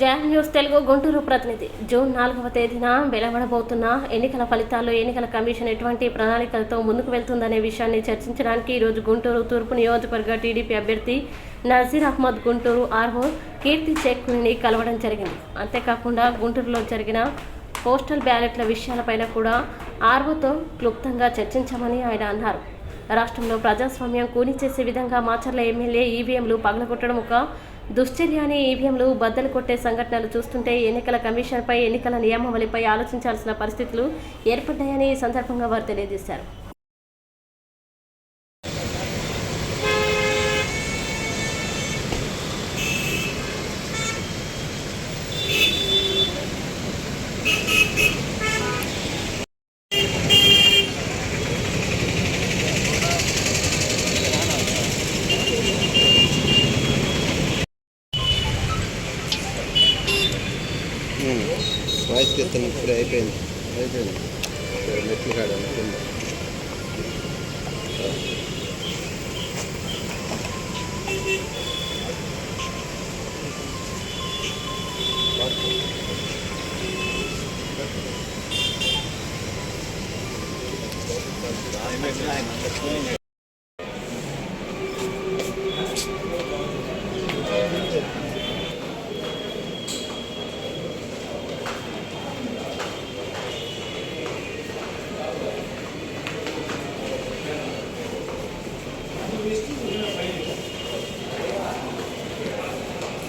John news Telugu Guntur ప్రతినిధి. June నాలుగవ తేదీన వెలువడబోతున్న ఎన్నికల ఫలితాల్లో ఎన్నికల కమిషన్ ఎటువంటి ప్రణాళికలతో ముందుకు వెళ్తుందనే విషయాన్ని చర్చించడానికి ఈరోజు గుంటూరు తూర్పు నియోజకవర్గ టీడీపీ అభ్యర్థి నజీర్ అహ్మద్ గుంటూరు ఆర్హో కీర్తి చెక్కుని కలవడం జరిగింది. అంతేకాకుండా గుంటూరులో జరిగిన పోస్టల్ బ్యాలెట్ల విషయాలపైన కూడా ఆర్వోతో క్లుప్తంగా చర్చించామని ఆయన అన్నారు. రాష్ట్రంలో ప్రజాస్వామ్యం కూని చేసే విధంగా మాచర్ల ఎమ్మెల్యే ఈవీఎంలు పగలగొట్టడం ఒక దుశ్చర్యాన్ని ఈవీఎంలు బద్దలు కొట్టే సంఘటనలు చూస్తుంటే ఎన్నికల కమిషన్పై ఎన్నికల నియమావళిపై ఆలోచించాల్సిన పరిస్థితులు ఏర్పడ్డాయని ఈ సందర్భంగా వారు తెలియజేశారు. వాయిస్ చేస్తాను ఇప్పుడే అయిపోయింది అయిపోయింది ఇక్కడ మెట్లు కాడ కింద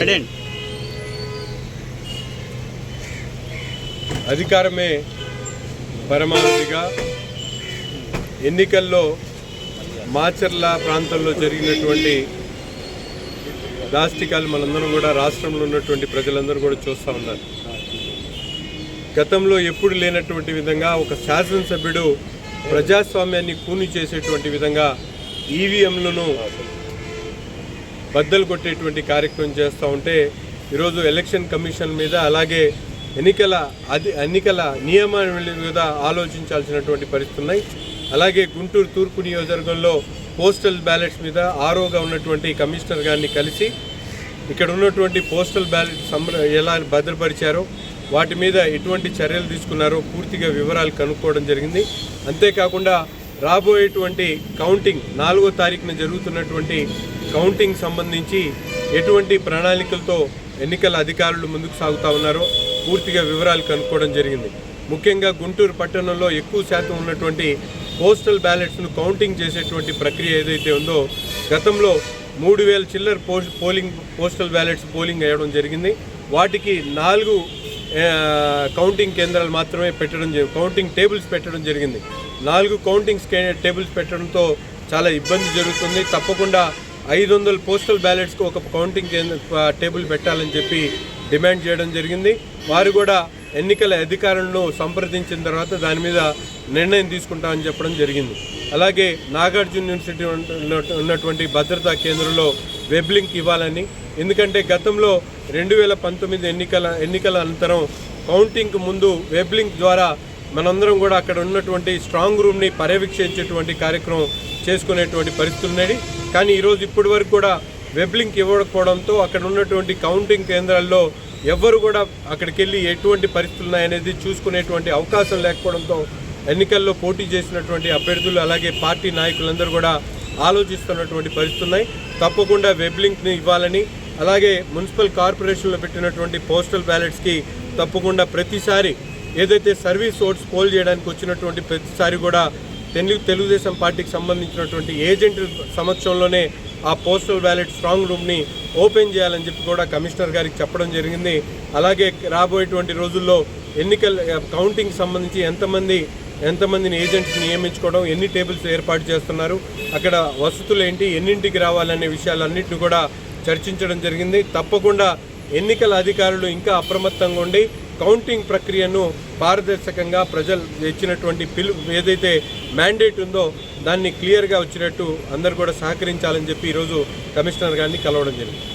పెట్టండి అధికారమే పరమావధిగా ఎన్నికల్లో మాచర్ల ప్రాంతంలో జరిగినటువంటి దాష్టికాలు మనందరం కూడా రాష్ట్రంలో ఉన్నటువంటి ప్రజలందరూ కూడా చూస్తూ ఉన్నారు. గతంలో ఎప్పుడు లేనటువంటి విధంగా ఒక శాసనసభ్యుడు ప్రజాస్వామ్యాన్ని కూని చేసేటువంటి విధంగా ఈవీఎంలను బద్దలు కొట్టేటువంటి కార్యక్రమం చేస్తూ ఉంటే ఈరోజు ఎలక్షన్ కమిషన్ మీద అలాగే ఎన్నికల అది ఎన్నికల నియమాల మీద ఆలోచించాల్సినటువంటి పరిస్థితులు ఉన్నాయి. అలాగే గుంటూరు తూర్పు నియోజకవర్గంలో పోస్టల్ బ్యాలెట్స్ మీద ఆరోగా ఉన్నటువంటి కమిషనర్ గారిని కలిసి ఇక్కడ ఉన్నటువంటి పోస్టల్ బ్యాలెట్ సంబ ఎలా భద్రపరిచారో వాటి మీద ఎటువంటి చర్యలు తీసుకున్నారో పూర్తిగా వివరాలు కనుక్కోవడం జరిగింది. అంతేకాకుండా రాబోయేటువంటి కౌంటింగ్ నాలుగో తారీఖున జరుగుతున్నటువంటి కౌంటింగ్ సంబంధించి ఎటువంటి ప్రణాళికలతో ఎన్నికల అధికారులు ముందుకు సాగుతూ ఉన్నారో పూర్తిగా వివరాలు కనుక్కోవడం జరిగింది. ముఖ్యంగా గుంటూరు పట్టణంలో ఎక్కువ శాతం ఉన్నటువంటి పోస్టల్ బ్యాలెట్స్ను కౌంటింగ్ చేసేటువంటి ప్రక్రియ ఏదైతే ఉందో గతంలో మూడు వేల చిల్లర post polling postal ballots polling అయ్యడం జరిగింది. వాటికి నాలుగు కౌంటింగ్ కేంద్రాలు మాత్రమే పెట్టడం జరిగింది కౌంటింగ్ టేబుల్స్ పెట్టడం జరిగింది. నాలుగు కౌంటింగ్ స్కే- టేబుల్స్ పెట్టడంతో చాలా ఇబ్బంది జరుగుతుంది. తప్పకుండా ఐదు వందల పోస్టల్ బ్యాలెట్స్కి ఒక కౌంటింగ్ కేంద్ర టేబుల్ పెట్టాలని చెప్పి డిమాండ్ చేయడం జరిగింది. వారు కూడా ఎన్నికల అధికారులను సంప్రదించిన తర్వాత దాని మీద నిర్ణయం తీసుకుంటామని చెప్పడం జరిగింది. అలాగే నాగార్జున యూనివర్సిటీ ఉన్నటువంటి భద్రతా కేంద్రంలో వెబ్ లింక్ ఇవ్వాలని. ఎందుకంటే గతంలో రెండు వేల పంతొమ్మిది ఎన్నికల ఎన్నికల అనంతరం కౌంటింగ్కి ముందు వెబ్ లింక్ ద్వారా మనందరం కూడా అక్కడ ఉన్నటువంటి స్ట్రాంగ్ రూమ్ని పర్యవేక్షించేటువంటి కార్యక్రమం చేసుకునేటువంటి పరిస్థితులు ఉన్నాయి. కానీ ఈరోజు ఇప్పటి వరకు కూడా వెబ్ లింక్ ఇవ్వకపోవడంతో అక్కడ ఉన్నటువంటి కౌంటింగ్ కేంద్రాల్లో ఎవ్వరు కూడా అక్కడికి వెళ్ళి ఎటువంటి పరిస్థితులు ఉన్నాయనేది చూసుకునేటువంటి అవకాశం లేకపోవడంతో ఎన్నికల్లో పోటీ చేసినటువంటి అభ్యర్థులు అలాగే పార్టీ నాయకులందరూ కూడా ఆలోచిస్తున్నటువంటి పరిస్థితులు ఉన్నాయి. తప్పకుండా వెబ్ లింక్ని ఇవ్వాలని అలాగే మున్సిపల్ కార్పొరేషన్లో పెట్టినటువంటి పోస్టల్ బ్యాలెట్స్కి తప్పకుండా ప్రతిసారి ఏదైతే సర్వీస్ ఓట్స్ పోల్ చేయడానికి వచ్చినటువంటి ప్రతిసారి కూడా తెలుగు తెలుగుదేశం పార్టీకి సంబంధించినటువంటి ఏజెంట్ సమక్షంలోనే ఆ పోస్టల్ బ్యాలెట్ స్ట్రాంగ్ రూమ్ని ఓపెన్ చేయాలని చెప్పి కూడా కమిషనర్ గారికి చెప్పడం జరిగింది. అలాగే రాబోయేటువంటి రోజుల్లో ఎన్నికల కౌంటింగ్ సంబంధించి ఎంతమంది ఎంతమందిని ఏజెంట్స్ నియమించుకోవడం ఎన్ని టేబుల్స్ ఏర్పాటు చేస్తున్నారు అక్కడ వసతులు ఏంటి ఎన్నింటికి రావాలనే విషయాలన్నింటిని కూడా చర్చించడం జరిగింది. తప్పకుండా ఎన్నికల అధికారులు ఇంకా అప్రమత్తంగా ఉండి కౌంటింగ్ ప్రక్రియను పారదర్శకంగా ప్రజలు ఇచ్చినటువంటి పిలు ఏదైతే మ్యాండేట్ ఉందో దాన్ని క్లియర్గా వచ్చినట్టు అందరు కూడా సహకరించాలని చెప్పి ఈరోజు కమిషనర్ గారిని కలవడం జరిగింది.